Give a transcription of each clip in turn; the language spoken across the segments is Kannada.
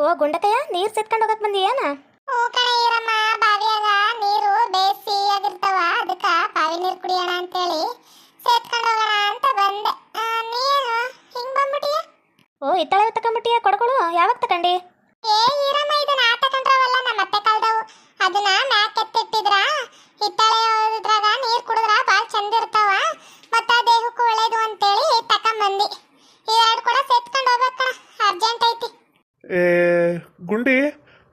ಓ ಗುಂಡಕಯ್ಯ ನೀರ್ ಸೆತ್ಕೊಂಡು ಹೋಗಕ್ ಬಂದಿಯಾನ ಹೂ ಕಣೆ ಈರಮ್ಮ ಬಾವಿಯಾಗ ನೀರು ಬೇಸಿ ಆಗಿರ್ತಾವ ಅದಕ್ಕ ಬಾವಿ ನೀರು ಕುಡಿಯೋಣ ಅಂತೇಳಿ ಸೇತ್ಕೊಂಡು ಹೋಗೋಣ ಅಂತ ಬಂದೆ ಆ, ನೀನು ಹಿಂಗ್ ಬಂದ್ಬಿಟ್ಟಿಯ ಓ ಇತ್ತಾಳೆ ತಕೊಂಬಿಟ್ಟಿಯ ಕೊಡ್ಕೊಳು ಯಾವಾಗ ತಕೊಂಡಿ ಏ ಈರಮ್ಮ ಇದನ್ನ ಆಟ ಕಂಡ್ರವಲ್ಲ ನಮ್ಮ ಅತ್ತೆ ಕಾಲದವು ಅದನ್ನ ಮ್ಯಾಕ್ ಎತ್ತಿಟ್ಟಿದ್ರ ಹಿತ್ತಾಳೆ ಇದ್ರಾಗ ನೀರ್ ಕುಡಿದ್ರ ಬಾಳ್ ಚಂದ ಇರ್ತಾವ ಮತ್ತ ದೇಹಕ್ಕೂ ಒಳ್ಳೇದು ಅಂತೇಳಿ ತಕೊಂಬಂದಿ ಇವೆರಡು ಕೂಡ ಸೇತ್ಕೊಂಡು ಹೋಗ್ಬೇಕಣ ಅರ್ಜೆಂಟ್ ಐತಿ ಏ ಗುಂಡಿ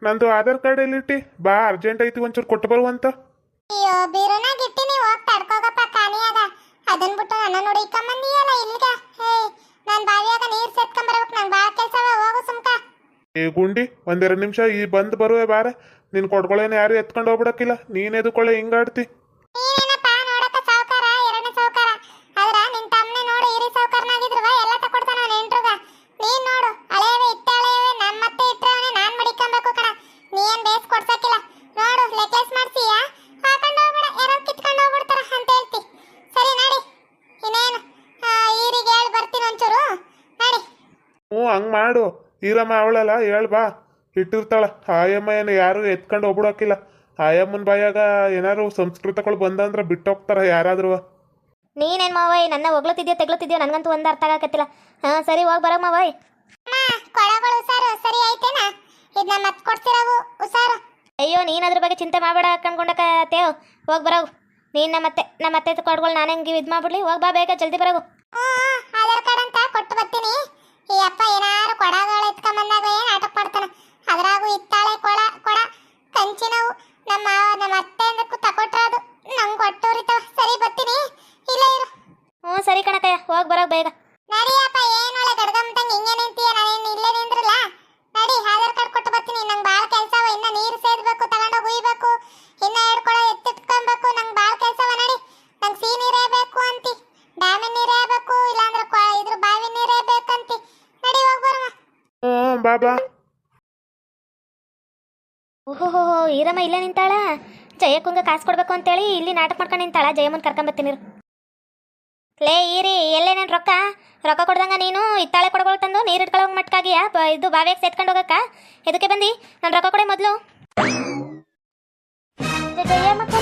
ನಂದು ಆಧಾರ್ ಕಾರ್ಡ್ ಎಲ್ಲಿಟ್ಟಿ ಬಾ ಅರ್ಜೆಂಟ್ ಐತಿ ಒಂಚೂರು ಕೊಟ್ಟು ಬರುವಂತ ಅಯ್ಯೋ ಬೀರುನಾಗ ಇಟ್ಟಿನಿ ಹೋಗ್ ತಡ್ಕೋಗಪ್ಪ ಕಾನಿಯಾಗ ಅದನ್ ಬಿಟ್ಟು ನನ್ನ ನೋಡಿ ಇಕ್ಕಂಬಂದಿಯಲ್ಲ ಇಲ್ಲಿಗ. ಹೇ ನಾನ್ ಬಾವಿಯಾಗ ನೀರ್ ಸೇತ್ಕೊಂಬರ್ಬೇಕು ನಂಗೆ ಭಾಳ ಕೆಲ್ಸವ ಹೋಗು ಸುಮ್ಕ. ಏ ಗುಂಡಿ ಒಂದೆರಡು ನಿಮಿಷ ಈ ಬಂದು ಬರುವೆ ಬಾರ. ನಿನ್ ಕೊಡ್ಕೊಳ್ಳೇನು ಯಾರು ಎತ್ಕೊಂಡು ಹೋಗ್ಬಿಡಕ್ಕಿಲ್ಲ. ನೀನ್ ಎದುಕೊಳ್ಳೆ ಹಿಂಗಾಡ್ತಿ ನೋಡಕ್ಕ ಸಾವ್ಕಾರ ಎರಡನೇ ಸಾವ್ಕಾರ ಆದ್ರ ನಿನ್ ತಮ್ಮನೆ ನೋಡು ಹಿರಿ ಸಾವ್ಕಾರನಾಗಿದ್ರುವ ಎಲ್ಲ ತಕೊಡ್ತಾನ ಅವ್ನ ಹೆಂಡ್ರುಗ ನೀನ್ ನೋಡು ಹಳೆಯವೆ ಇಟ್ಟ ಹಳೆಯವೆ ನನ್ ಮತ್ತೆ ಇಟ್ಟವನೆ ನಾನ್ ಮಡಿಕೊಂಬೇಕು ಕಣ ನೀ ಏನ್ ಬೇಸ್ ಕೊಡ್ಸಕ್ಕಿಲ್ಲ ನೋಡು ಲೆಕ್ಲೆಸ್ ಮಾಡ್ತೀಯ ಹಾಕೊಂಡು ಹೋಗ್ಬೇಡ ಯಾರೋ ಕಿತ್ಕೊಂಡು ಹೋಗ್ಬಿಡ್ತಾರ ಅಂತ ಹೇಳ್ತಿ ಸರಿ ನಡಿ ಇನ್ನೇನು ಆ, ಈರಿಗೆ ಹೇಳಿ ಬರ್ತೀನಿ ಒಂಚೂರು ನಡಿ ಹ್ಞೂ ಹಂಗೆ ಮಾಡು. ಈರಮ್ಮ ಅವಳಲ್ಲ ಹೇಳ್ ಬಾ. ಇಟ್ಟಿರ್ತಾಳ. ಆಯಮ್ಮ ಏನು ಯಾರು ಎತ್ಕೊಂಡು ಹೋಗ್ಬಿಡೋಕಿಲ್ಲ. ಆಯಮ್ಮನ ಬಾಯಾಗ ಏನಾರು ಸಂಸ್ಕೃತಗಳು ಬಂದಂದ್ರೆ ಬಿಟ್ಟು ಹೋಗ್ತಾರ ಯಾರಾದ್ರೂ. ನೀನೇನ್ ಮಾವಯ್ ನನ್ನ ಹೊಗ್ಲತ್ತಿದ್ಯೋ ತೆಗ್ಲತ್ತಿದ್ಯೋ? ನನಗಂತೂ ಒಂದು ಅರ್ಥ ಆಗಕತ್ತಿಲ್ಲ. ಹಾ ಸರಿ ಹೋಗ್ ಬರೋ ಮಾವಯ್ ಕೊಳಗಳು ಸರಿ ಆಯ್ತೇನಾ? ಇದನ್ನ ಮತ್ ಕೊಡ್ತಿರವು? ಹುಷಾರು. ಅಯ್ಯೋ ನೀನ್ ಅದ್ರ ಬಗ್ಗೆ ಚಿಂತೆ ಮಾಡಬೇಡ ಕಣ್ಕೊಂಡಕ ತೇವ್ ಹೋಗಿ ಬರೋಗು ನೀನ್ ನಮ್ಮ ಮತ್ತೆ ನಮ್ಮ ಅತ್ತೆ ಕೊಡ್ಗಳು ನಾನು ಹೆಂಗೆ ಇದು ಮಾಡ್ಬಿಡ್ಲಿ. ಹೋಗ್ ಬಾ ಬೇಗ ಜಲ್ದಿ ಬರವು ಆಧಾರ್ ಕಾರ್ಡ್ ಅಂತ ಕೊಟ್ಟು ಬರ್ತೀನಿ. ಈ ಅಪ್ಪ ಏನಾರು ಕೊಡಗಳು ಎತ್ಕೊಂಬಂದಾಗ ಏನ್ ಆಟ ಮಾಡ್ತಾನ ಅದ್ರಾಗೂ ಇತ್ತಾಳೆ ಕೊಳ ಕೊಡ ಕಂಚಿನವು ನಮ್ಮ ಮಾವ ನಮ್ಮ ಅತ್ತೆ ಅಂದಕ್ಕೂ ತಕೊಟ್ರದು ನಂಗೆ ಕೊಟ್ಟೂರಿತವ ಸರಿ ಬರ್ತೀನಿ ಇಲ್ಲ ಇರು ಹ್ಞೂ ಸರಿ ಕಣಕಯ್ಯ ಹೋಗಿ ಬರೋಗ ಬೇಗ ನಡಿಯಪ್ಪ ಏನ್ ಒಳ್ಳೆ ಗಡ್ಗಮ್ತಂಗ್ ಹಿಂಗೆ ನಿಂತೀಯ ನಾನೇನು ಇಲ್ಲೇ ನಿಂದ್ರಲ್ಲ ನಡಿ ಆಧಾರ್ ಕಾರ್ಡ್ ಕೊಟ್ಟು ಬರ್ತೀನಿ ನಂಗೆ ಭಾಳ ಕೆಲ್ಸವ ಇನ್ನ ನೀರು ಸೇದ್ಬೇಕು ತಗೊಂಡೋಗಿ ಉಯ್ಬೇಕು ಇನ್ನ ಎರಡು ಕೊಳ ಎತ್ತಿಟ್ಕೊಬೇಕು ನಂಗೆ ಭಾಳ ಕೆಲ್ಸವ ನಡಿ ನಂಗೆ ಸಿಹಿ ನೀರೇ ಬೇಕು ಅಂತಿ ಡ್ಯಾಮಿನ ನೀರೇ ಬೇಕು ಇಲ್ಲಾಂದ್ರೆ ಕೊ- ಇದ್ರ ಬಾವಿ ನೀರೇ ಬೇಕಂತಿ ನಡಿ ಹೋಗಿ ಬರುವ ಹ್ಞೂ ಬಾ ಬಾ ಈರಮ್ಮ ಇಲ್ಲೇ ನಿಂತಾಳ? ಜಯಕ್ಕಂಗ ಕಾಸು ಕೊಡ್ಬೇಕು ಅಂತೇಳಿ ಇಲ್ಲಿ ನಾಟಕ ಮಾಡ್ಕೊಂಡು ನಿಂತಾಳ. ಜಯಮ್ಮನ್ ಕರ್ಕೊಂಬತ್ತೀನಿ ಲೇ ಈರಿ ಎಲ್ಲೇ ನನ್ನ ರೊಕ್ಕ? ರೊಕ್ಕ ಕೊಡ್ದಂಗ ನೀನು ಇತ್ತಾಳೆ ಕೊಡ್ಕೊಳ್ ತಂದು ನೀರು ಇಟ್ಕೊಳ್ಳೋ ಮಟ್ಕಾಗಿಯಾ ಇದು ಬಾವಿಯಾಗ ಸೇತ್ಕೊಂಡು ಹೋಗಕ್ಕ? ಎದಕ್ಕೆ ಬಂದಿ? ನಾನು ರೊಕ್ಕ ಕೊಡೆ ಮೊದಲು. ಜಯಮ್ಮಕ್ಕ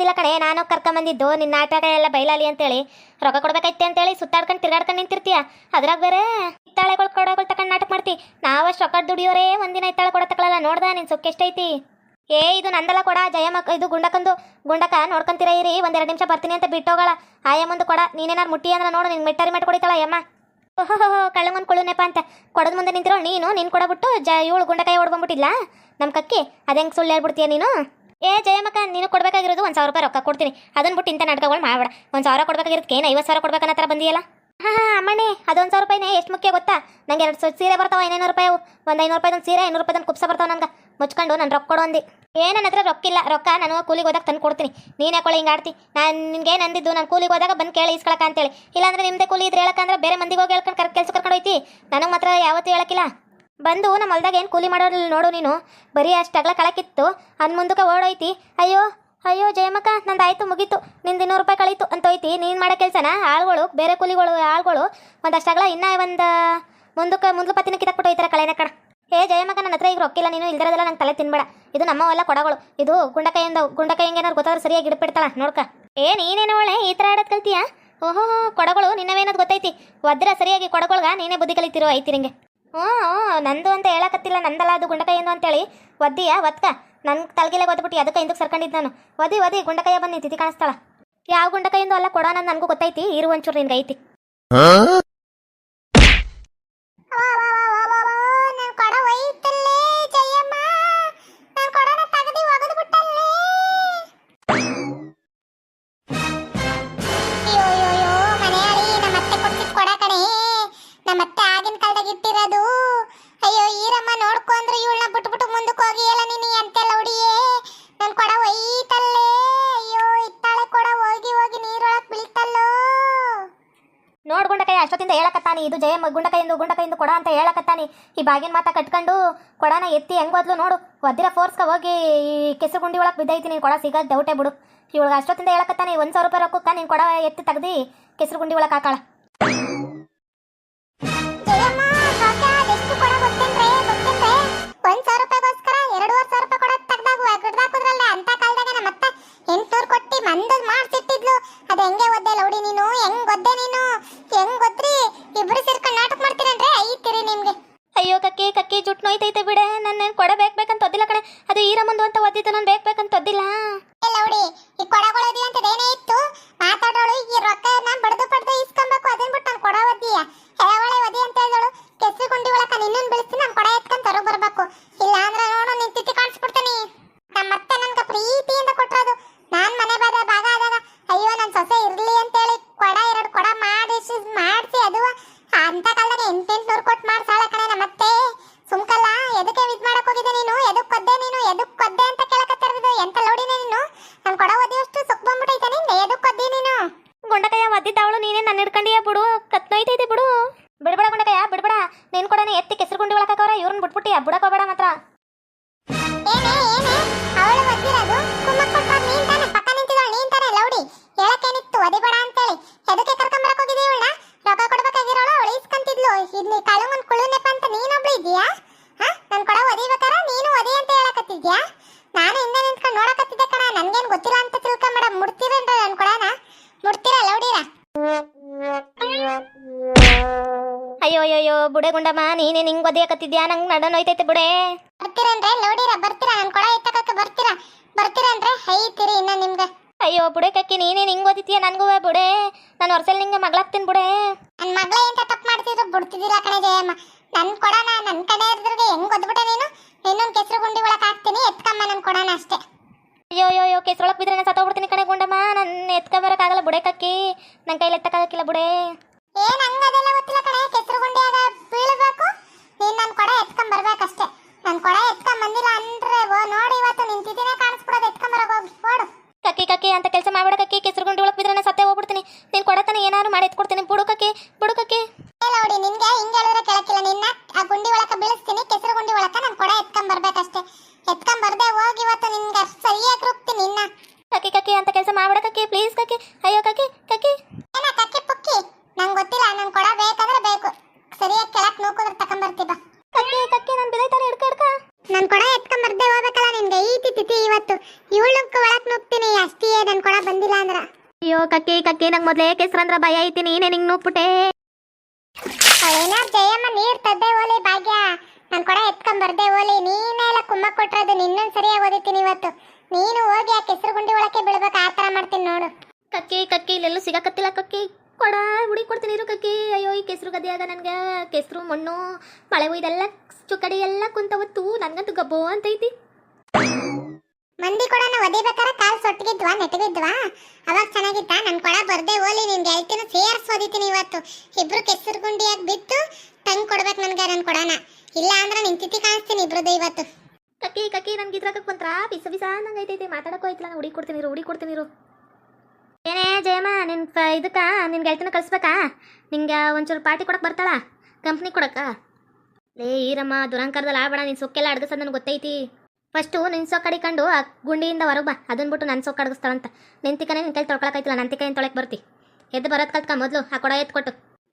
ಬಂದಿಲ್ಲ ಕಡೆ ನಾನು ಕರ್ಕೊಂಬಂದಿದ್ದು, ನಿನ್ನ ನಾಟಕ ಎಲ್ಲ ಬೈಲಾಲಿ ಅಂತೇಳಿ. ರೊಕ್ಕ ಕೊಡ್ಬೇಕೈತೆ ಅಂತೇಳಿ ಸುತ್ತಾಡ್ಕೊಂಡು ತಿರ್ಗಾಡ್ಕೊಂಡು ನಿಂತಿರ್ತೀಯ. ಅದ್ರಾಗ ಬೇರೆ ಇತ್ತಾಳೆಗಳು ಕೊಡಗಳು ತಕೊಂಡು ನಾಟಕ ಮಾಡ್ತಿ. ನಾವಷ್ಟು ರೊಕ್ಕ ದುಡಿಯೋರೇ ಒಂದಿನ ಇತ್ತಾಳೆ ಕೊಡ ತಕಳಲ್ಲ ನೋಡ್ದ ನಿನ್ ಸೊಕ್ಕ ಎಷ್ಟೈತಿ? ಏ, ಇದು ನಂದಲ್ಲ ಕೊಡ. ಜಯಮ್ಮಕ್ಕ ಇದು ಗುಂಡಕಂದು ಗುಂಡಕ. ನೋಡ್ಕೊಂತೀರ ಇರಿ. ಒಂದೆರಡು ನಿಮಿಷ ಬರ್ತೀನಿ ಅಂತ ಬಿಟ್ಟೋಗಳ ಆಯಮ್ಮಂದು ಕೊಡ. ನೀನೇನಾರು ಮುಟ್ಟಿ ಅಂದ್ರೆ ನೋಡು. ನಿನ್ ಮೆಟ್ಟರಿ ಮೆಟ್ ಕೊಡಿತಾಳ ಅಯ್ಯಮ್ಮ ಓಹೋ ಮುಂದೆ ಕೊಳುನಪ್ಪ ಅಂತ. ಕೊಡದ ಮುಂದೆ ನಿಂತಿರೋ ನೀನು ನೀನು ಕೊಡಬಿಟ್ಟು ಜ, ಇವಳು ಗುಂಡಕಾಯಿ ಹೊಡ್ಬಂಬಿಟ್ಟಿಲ್ಲ ನಮ್ಮ ಕಕ್ಕಿ ಅದಂಗೆ ಸುಳ್ಳು ಹೇಳ್ಬಿಡ್ತೀಯ ನೀನು? ಏ, ಜಯಮ್ಮಕ್ಕ, ನೀನು ಕೊಡಬೇಕಾಗಿರೋದು ಒಂದು ಸಾವಿರ ರೂಪಾಯಿ ರೊಕ್ಕ ಕೊಡ್ತೀನಿ. ಅದನ್ನ ಬಿಟ್ಟು ಇಂಥ ನಾಟಕಗಳು ಮಾಡಬೇಡ. ಒಂದು ಸಾವಿರ ಕೊಡಬೇಕಾಗಿರೋದಕ್ಕೆ ಏನು ಐವತ್ತು ಸಾವಿರ ಕೊಡ್ಬೇಕನ್ನ ಥರ ಬಂದಿಯಲ್ಲ? ಹಾಂ ಹಾಂ, ಅಮ್ಮಣ್ಣಿ, ಅದೊಂದು ಸಾವಿರ ರೂಪಾಯಿನೇ ಎಷ್ಟು ಮುಖ್ಯ ಗೊತ್ತಾ? ನಂಗೆ ಎರಡು ಸಾವಿರ ಸೀರೆ ಬರ್ತಾವ ಐನೂರು ರೂಪಾಯಿ ಒಂದು ಐನೂರು ರೂಪಾಯಿ ಸೀರೆ ಐನೂರು ರೂಪಾಯಿ ಕುಪ್ಸ ಬರ್ತಾವ ನಂಗೆ. ಮುಚ್ಕೊಂಡು ನಾನು ರೊಕ್ಕ ಕೊಡು ಅಂದು. ಏ ನನ್ನ ಹತ್ರ ರೊಕ್ಕಿಲ್ಲ ರೊಕ್ಕ ನಾನು ಕೂಲಿಗೆ ಹೋದಾಗ ತಂದು ಕೊಡ್ತೀನಿ. ನೀನು ಯಾಕೊಳ್ಳಿ ಹಿಂಗೆ ಆಡ್ತಿ? ನಾನು ನಿನ್ಗೆ ನಂದಿದ್ದು ನಾನು ಕೂಲಿಗೆ ಹೋದಾಗ ಬಂದು ಕೇಳಿ ಇಸ್ಕೊಳಕ ಅಂತೇಳಿ. ಇಲ್ಲಾಂದ್ರೆ ನಿಮ್ಮದೇ ಕೂಲಿ ಇದ್ರೆ ಹೇಳಕ್ಕಂದ್ರೆ ಬೇರೆ ಮಂದಿಗೆ ಹೋಗಿ ಹೇಳ್ಕೊಂಡು ಕರ್ ಕೆಲಸ ಕರ್ಕೊಂಡು ಹೋಯ್ತಿ. ನನಗೆ ಮಾತ್ರ ಯಾವತ್ತೂ ಹೇಳಕ್ಕಿಲ್ಲ ಬಂದು ನಮ್ಮ ಹೊಲ್ದಾಗ ಏನು ಕೂಲಿ ಮಾಡೋ ನೋಡು ನೀನು. ಬರೀ ಅಷ್ಟು ಕಳಕಿತ್ತು. ಅನ್ ಮುಂದಕ್ಕೆ ಓಡೋಯ್ತಿ. ಅಯ್ಯೋ ಅಯ್ಯೋ ಜಯಮಕ್ಕ ನಂದು ಆಯಿತು, ಮುಗೀತು. ನಿಂದು ಇನ್ನೂರು ರೂಪಾಯಿ ಕಳೀತು ಅಂತ ಹೋಯ್ತಿ. ನೀನು ಮಾಡೋ ಕೆಲಸನ? ಆಳುಗಳು, ಬೇರೆ ಕೂಲಿಗಳು, ಆಳುಗಳು. ಒಂದಷ್ಟು ಅಗಲ ಇನ್ನೂ ಒಂದು ಮುಂದಕ್ಕೆ ಮುಂದ್ಲು ಪತ್ತಿನ ಕಿತ್ತಾಕ್ಬಿಟ್ಟು ಹೋಯ್ತಾರೆ ಕಳೆನ ಕಣ ಏ ಜಯಮ್ಮಕ್ಕ ನನ್ನ ಹತ್ರ ಈಗ ರೊಕ್ಕಿಲ್ಲ ನೀನು. ಇಲ್ದಿರೋದೆಲ್ಲ ನಂಗೆ ತಲೆ ತಿನ್ಬೇಡ. ಇದು ನಮ್ಮವೆಲ್ಲ ಕೊಡಗಳು. ಇದು ಗುಂಡಕೈಯಿಂದ ಗುಂಡಕೈ ಹೆಂಗೇನಾರು ಗೊತ್ತಾದ್ರೆ ಸರಿಯಾಗಿ ಇಡ್ಬಿಡ್ತಾಳ, ನೋಡ್ಕ. ಏ, ನೀನೇನು ಒಳ್ಳೆ ಈ ಥರ ಆಡೋದು ಕಲ್ತೀಯಾ? ಓಹೋ ಕೊಡಗಳು ನಿನ್ನವೇನದು ಗೊತ್ತೈತಿ. ವದ್ರ ಸರಿಯಾಗಿ ಕೊಡಗಳ್ಗ ನೀನೇ ಬುದ್ಧಿ ಕಲಿತಿರೋ ಐತಿ ನಿಂಗೆ. ಹ್ಞೂ ನಂದು ಅಂತ ಹೇಳಕತ್ತಿಲ್ಲ, ನಂದಲ್ಲ ಅದು ಗುಂಡಕೈಯಂದು ಅಂತೇಳಿ. ಒದ್ದಿಯಾ ಒತ್ಕ ನನ್ನ ತಲೆಗೆಲೆ ಒದ್ಬಿಟ್ಟು ಅದಕ್ಕೆ ಹಿಂದಕ್ಕೆ ಸರ್ಕೊಂಡಿದ್ದು ನಾನು. ಒದಿ ಒದಿ ಗುಂಡಕಾಯ ಬಂದು ನಿಂತಿದ್ದು ಕಾಣಿಸ್ತಾಳ. ಯಾವ ಗುಂಡಕೈಯಿಂದ ಅಲ್ಲ ಕೊಡೋಣ ನನಗೂ ಗೊತ್ತೈತಿ, ಇರು ಒಂಚೂರು ನಿನ್ಗೆ ಐತಿ ಅಷ್ಟೊತ್ತಿಂದ ಹೇಳಕತ್ತಾನಿ, ಇದು ಜಯ ಗುಂಡಕೈಯಿಂದ ಗುಂಡಕೈಯಿಂದ ಕೊಡ ಅಂತ ಹೇಳಕತ್ತಾನಿ. ಈ ಬಾಗಿನ ಮಾತಾ ಕಟ್ಕೊಂಡು ಕೊಡನ ಎತ್ತಿ ಹೆಂಗ್ ಬದ್ಲು ನೋಡು. ಒದ್ದಿರ ಫೋರ್ಸ್ ಕ ಹೋಗಿ ಈ ಕೆಸರು ಗುಂಡಿ ಒಳಗೆ ಬಿದ್ದೈತಿ, ನೀನ್ ಕೊಡ ಸಿಗೋದು ಡೌಟೇ ಬಿಡು. ಇವಳಗ ಅಷ್ಟೊತ್ತಿಂದ ಹೇಳಕತ್ತಾನೆ, ಒಂದು ಸಾವಿರ ರೂಪಾಯಿ ರೊಕ್ಕಕ್ಕ ನೀನು ಕೊಡ ಎತ್ತಿ ತಗದಿ ಕೆಸರು ಗುಂಡಿ ಒಳಗೆ ಹಾಕಾಳ. ಎಂಟುನೂರು ಕೊಟ್ಟಿ ಮಂದದ್ ಅದು ಹೆಂಗೆ ಒದ್ದೆ ಲೌಡಿ ನೀನು? ಹೆಂಗ್ ಒದ್ದೆ ನೀನು? ಒದಿಬೇಡ ಅಂತೇಳಿ. ಎದಕ್ಕೆ ಕರ್ಕೊಂಬರಕ್ ಹೋಗಿದ್ದೀ ಇವಳ ರೊಕ್ಕ ಕೊಡ್ಬೇಕಾಗಿರೋಳು ಅವಳು ಇಸ್ಕಂತಿದ್ಲು ಇಲ್ಲಿ ಮುಂದ್ ಕುಳುನೆಪ್ಪ ಅಂತ ನೀನೊಬ್ಳು ಇದೀಯಾ ಹಾ? ನನ್ ಕೊಡ ಒದಿಬೇಕಾರ ನೀನು ಒದಿ ಅಂತ ಹೇಳಕತ್ತಿದ್ಯಾ? ನಾನು ಹಿಂದೆ ನಿಂತ್ಕೊಂಡು ನೋಡಕತ್ತಿದ್ದೆ ಕಣ. ನನ್ಗೇನ್ ಗೊತ್ತಿಲ್ಲ ಅಂತ ತಿಳ್ಕೊಂಬೇಡ. ಮುಡ್ತೀರೇನ್ರ ನನ್ ಕೊಡನ? ಮುಡ್ತೀರ ಲೌಡಿರ ಅಯ್ಯೋ ಅಯ್ಯೋ ಬುಡೆ ಗುಂಡಮ್ಮ ನೀನೇ ನಿಂಗ್ ಒದಿಯಕತ್ತಿದ್ಯಾ ನಂಗ್ ನಡ ಹೋಯ್ತೈತೆ ಬುಡೆ. ಬರ್ತೀರೇನ್ರೆ? ಲೌಡಿರ ಬರ್ತೀರಾ? ನನ್ ಕೊಡ ಎತ್ತಕಕ್ಕೆ ಬರ್ತೀರಾ? ಬರ್ತೀರೇನ್ರೆ? ಹೈತಿರಿ ಇನ್ನ ನಿಮ್ಗೆ. ಅಯ್ಯೋ ಬುಡೆ ಕಕ್ಕಿ ನೀನೇ ನಿಂಗ್ ಓದಿತೀಯ ನನಗೂ ಬುಡೆ. ನಾನು ವರ್ಷಲ್ ನಿಂಗೆ ಮಗಳಾಗ್ತೀನಿ ಬುಡೆ. ನನ್ ಮಗಳ ಎಂತ ತಪ್ಪು ಮಾಡ್ತಿದ್ರು? ಬಿಡ್ತಿದ್ದಿಲ್ಲ ಕಣೆ ಜಯಮ್ಮ. ನನ್ ಕೊಡನ ನನ್ನ ಕಡೆ ಇದ್ರಿಗೆ ಹೆಂಗ್ ಓದ್ಬಿಟ್ಟೆ ನೀನು? ಇನ್ನೊಂದ್ ಕೆಸರು ಗುಂಡಿ ಒಳಕ್ ಹಾಕ್ತೀನಿ ಎತ್ಕಮ್ಮ ನನ್ ಕೊಡನ ಅಷ್ಟೇ. ಅಯ್ಯೋ ಅಯ್ಯೋ ಅಯ್ಯೋ ಕೆಸ್ರೊಳಗೆ ಬಿದ್ರೆ ನಾನು ಸತ್ತೋಗ್ಬಿಡ್ತೀನಿ ಕಣೆ ಗುಂಡಮ್ಮ. ನನ್ನ ಆಗಲ್ಲ ಬುಡೆ ಕಕ್ಕಿ. ನನ್ನ ಕೈಲಿ ಎತ್ತಕ್ಕಾಗಕ್ಕಿಲ್ಲ ಬುಡೆ. ಏನ್ ಹಂಗ ಅದೆಲ್ಲ ಗೊತ್ತಿಲ್ಲ ಕಣೆ ಕೆಸರು ಗುಂಡಿಯಾಗ ಬೀಳ್ಬೇಕು ನೀನ್ ನನ್ ಕೊಡ ಎತ್ಕೊಂಡ್ ಬರ್ಬೇಕಷ್ಟೇ ನನ್ ಕೊಡ ಎತ್ಕೊಂಡ್ ಬಂದಿಲ್ಲ ಅಂದ್ರೆ ಓ ನೋಡಿ ಇವತ್ತು ನಿನ್ ತಿಥಿನೇ ಕಾಣಿಸ್ಬಿಡೋದು ಎತ್ಕೊಂಡ್ ಬರಕ್ ಹೋಗಿ ಓಡು ಕಕ್ಕಿ ಕಕ್ಕಿ ಅಂತ ಕೆಲಸ ಮಾಡ್ಬಿಡಕ್ಕೆ ಕೆಸರು ಗುಂಡಿ ಒಳಗೆ ಬಿದ್ರೆ ಸತ್ತೇ ಹೋಗ್ಬಿಡ್ತೀನಿ. ನೀನು ಕೊಡತಾನೆ ಏನಾದ್ರು ಮಾಡಿ ಎತ್ಕೊಡ್ತೀನಿ. ಬುಡು ಕಕ್ಕಿ ಬುಡು ಕಕ್ಕಿ ನೋಡಿ ನಿನ್ಗೆ ಹಿಂಗೆ ಹೇಳಿದ್ರೆ ಕೇಳಕ್ಕಿಲ್ಲ ನಿನ್ನ ಆ ಗುಂಡಿ ಒಳಕ ಬೀಳಿಸ್ತೀನಿ ಕೆಸರು ಗುಂಡಿ ಒಳಕ ನನ್ ಕೊಡ ಎತ್ಕೊಂಡ್ ಬರ್ಬೇಕಷ್ಟೇ ಎತ್ಕೊಂಡ್ ಬರ್ದೆ ಹೋಗಿ ಇವತ್ತು ನಿನ್ಗೆ ಸರಿಯಾಗಿ ರುಬ್ತೀನಿ ನಿನ್ನ ಕಕ್ಕಿ ಕಕ್ಕಿ ಅಂತ ಕೆಲಸ ಮಾಡ್ಬೇಡ ಕಕ್ಕಿ ಪ್ಲೀಸ್ ಕಕ್ಕಿ ಅಯ್ಯೋ ಕಕ್ಕಿ ಕಕ್ಕಿ ಏನ ಕಕ್ಕಿ ಪುಕ್ಕಿ ನಂಗೆ ಗೊತ್ತಿಲ್ಲ ನನ್ ಕೊಡ ಬೇಕಂದ್ರೆ ಬೇಕು ಸರಿಯಾಗಿ ಕೆಳಕ್ ನೂಕುದ್ರೆ ತಕೊಂಬರ್ತೀಬ ಕಕ್ಕಿ ಕಕ್ಕಿ ನಾನು ಬಿದೈತಾನೆ ಹಿಡ್ಕ ಹಿಡ್ಕ ನನ್ ಕೊಡ ಎತ್ಕೊಂಡ್ ಬರ್ದೆ ಹೋಗ್ಬೇಕಲ್ಲ ನಿನ್ಗೆ ಈತಿ ತಿಥಿ ಇವತ್ತು ಇವಳಕ್ ಒಳಕ್ ನುಗ್ತೀನಿ ಅಷ್ಟೇ ನನ್ ಕೊಡ ಬಂದಿಲ್ಲ ಅಂದ್ರ ಅಯ್ಯೋ ಕಕ್ಕಿ ಕಕ್ಕಿ ನಂಗೆ ಮೊದಲೇ ಕೆಸರಂದ್ರ ಭಯ ಐತಿ ನೀನೇ ನಿಂಗೆ ನೂಪುಟೆ ಅವೇನಾರ್ ಜಯಮ್ಮ ನೀರ್ ತದ್ದೆ ಓಲಿ ಭಾಗ್ಯ. ನನ್ ಕೊಡ ಎತ್ಕೊಂಡ್ ಬರ್ದೆ ಓಲಿ ನೀನೇ ಎಲ್ಲ ಕುಮ್ಮ ಕೊಟ್ರದು ನಿನ್ನೊಂದ್ ಸರಿಯಾಗಿ ಓದಿತೀನಿ ಇವತ್ತು. ನೀನು ಹೋಗಿ ಆ ಕೆಸರು ಗುಂಡಿ ಒಳಕ್ಕೆ ಬೀಳ್ಬೇಕು ಆ ತರ ಮಾಡ್ತೀನಿ ನೋಡು. ಕಕ್ಕಿ ಕಕ್ಕಿ ಇಲ್ಲೆಲ್ಲ ಸಿಗಕತ್ತಿಲ್ಲ ಕಕ್ಕಿ. ಕೊಡ ಹುಡಿ ಕೊಡ್ತೀನಿ ಇರು ಕಕ್ಕಿ. ಅಯ್ಯೋ ಈ ಕೆಸರು ಗದ್ದೆಯಾಗ ನನಗೆ. ಕೆಸರು ಮಣ್ಣು ಮಳೆ ಇದೆಲ್ಲ ಚುಕ್ಕಡಿ ಎಲ್ಲ ಕುಂತವತ್ತು. ನನಗಂತೂ ಗಬ್ಬೋ ಅಂತೈತಿ ಮಂದಿ ಕೊಡನ ಒದಿಬೇಕಾರೆ ಕಾಲ್ ಸೊಟ್ಟಿಗಿದ್ವಾ ನೆಟ್ಟಗಿದ್ವಾ ಅವಾಗ ಚೆನ್ನಾಗಿತ್ತ? ನನ್ ಕೊಡ ಬರ್ದೆ ಓಲಿ ನಿನ್ ಗೆಳತಿನ ಸೇರ್ಸ್ ಇವತ್ತು. ಇಬ್ರು ಕೆಸರು ಗುಂಡಿಯಾಗಿ ಬಿದ್ದು ತಂಗ್ ಕೊಡ್ಬೇಕು ನನ್ಗೆ ನನ್ ಕೊಡೋಣ ಇಲ್ಲ ಅಂದ್ರೆ ನಿನ್ ತಿಥಿ ಕಾಣಿಸ್ತೀನಿ ಇಬ್ರದ್ದು ಇವತ್ತು. ಕಕ್ಕಿ ಕಕ್ಕಿ, ನನ್ಗೆ ಇದ್ರಾಗ ಕುಂತ್ರ ಬಿಸ ಬಿಸ ನಂಗೆ ಐತೈತಿ. ಮಾತಾಡಕ್ಕೂ ಐತಿಲ್ಲ ನಾನು ಹುಡಿ ಕೊಡ್ತೀನಿ ಹುಡಿ ಕೊಡ್ತೀನಿ ಏನೇ, ಜಯಮ್ಮ, ನಿನ್ ಇದಕ್ಕ ನಿನ್ ಗೆಳತಿನ ಕಳಿಸ್ಬೇಕಾ? ನಿಂಗೆ ಒಂಚೂರು ಪಾರ್ಟಿ ಕೊಡಕ್ಕೆ ಬರ್ತಾಳ? ಕಂಪ್ನಿ ಕೊಡಕ್ಕ? ಏ ಈರಮ್ಮ, ದುರಂಕಾರದಲ್ಲಿ ಆಬೇಡ ನಿನ್ ಸೊಕ್ಕೆಲ್ಲ ಅಡ್ಗಸ್ ನನಗೆ ಗೊತ್ತೈತಿ. ಫಸ್ಟು ನಿನ್ ಸೊಕ್ಕ ಕಂಡು ಆ ಗುಂಡಿಯಿಂದ ಹೊರಗೆ ಬಾ. ಅದನ್ನ ಬಿಟ್ಟು ನನ್ನ ಸೊಕ್ಕ ಅಡಗಿಸ್ತಾಳಂತ. ನಿಂತಿಕನೇ ನಿನ್ ಕೈ ತೊಳ್ಕೊಳಕೈತಿಲ್ಲ ನನ್ನ ಕೈ ತೊಳಕ್ ಬರ್ತಿ. ಎದ್ದು ಬರೋದ್ ಕಲ್ತ್ಕ ಮೊದಲು ಆ ಕೊಡ ಎತ್ತು ಕೊಟ್ಟು.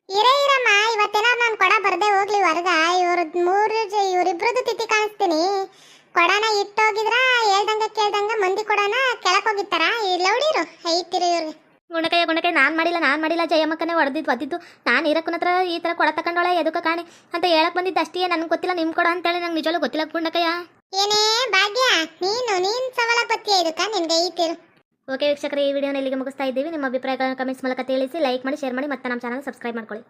ಇರೇ ಇರಮ್ಮ ಇವತ್ತೇನಾದ್ರು ನಾನು ಕೊಡ ಬರದೇ ಹೋಗ್ಲಿ ಹೊರಗ. ಇವ್ರದ್ ಮೂರು ಇವ್ರಿಬ್ರದ್ದು ತಿಥಿ ಕಾಣಿಸ್ತೀನಿ. ಕೊಡನ ಇಟ್ಟೋಗಿದ್ರ ಹೇಳ್ದಂಗ ಕೇಳ್ದಂಗ ಮಂದಿ ಕೊಡನ ಕೆಳಕ್ ಹೋಗಿತ್ತಾರ. ಇಲ್ಲ ಹೊಡೀರು ಐತಿರಿ ಇವ್ರಿಗೆ. ಗುಂಡಕಯ್ಯ ಗುಣಕೈ ನಾನು ಮಾಡಿಲ್ಲ ನಾನು ಮಾಡಿಲ್ಲ ಜಯಮ್ಮಕ್ಕನೇ ಹೊಡೆದಿದ್ದು ಒದ್ದಿದ್ದು. ನಾನು ಇರಕ್ಕನ ಹತ್ರ ಈ ಥರ ಕೊಡ ತಕೊಂಡೋಳೆ ಎದಕ್ಕೆ ಕಾಣಿ? ಅಂತ ಹೇಳಕ್ ಬಂದಿದ್ದು ಅಷ್ಟೇ ನನಗೆ ಗೊತ್ತಿಲ್ಲ ನಿಮ್ಮ ಕೊಡ ಅಂತೇಳಿ ನಂಗೆ ನಿಜವಲ್ಲೂ ಗೊತ್ತಿಲ್ಲ ಗುಂಡಕಯ್ಯ ಏನೇ ಭಾಗ್ಯ, ನೀನು, ನೀನ್ ಸವಾಲ ಬತ್ತೀಯ ಇದಕ್ಕ ನಿನ್ಗೆ ಐತಿರು ಓಕೆ ವೀಕ್ಷಕರೇ, ಈ ವಿಡಿಯೋನ ಇಲ್ಲಿಗೆ ಮುಗಿಸ್ತಾ ಇದ್ದೀವಿ. ನಿಮ್ಮ ಅಭಿಪ್ರಾಯಗಳನ್ನು ಕಮೆಂಟ್ಸ್ ಮೂಲಕ ತಿಳಿಸಿ ಲೈಕ್ ಮಾಡಿ ಶೇರ್ ಮಾಡಿ, ಮತ್ತೆ ನಮ್ಮ ಚಾನಲ್ ಸಬ್ಸ್ಕ್ರೈಬ್ ಮಾಡ್ಕೊಳ್ಳಿ.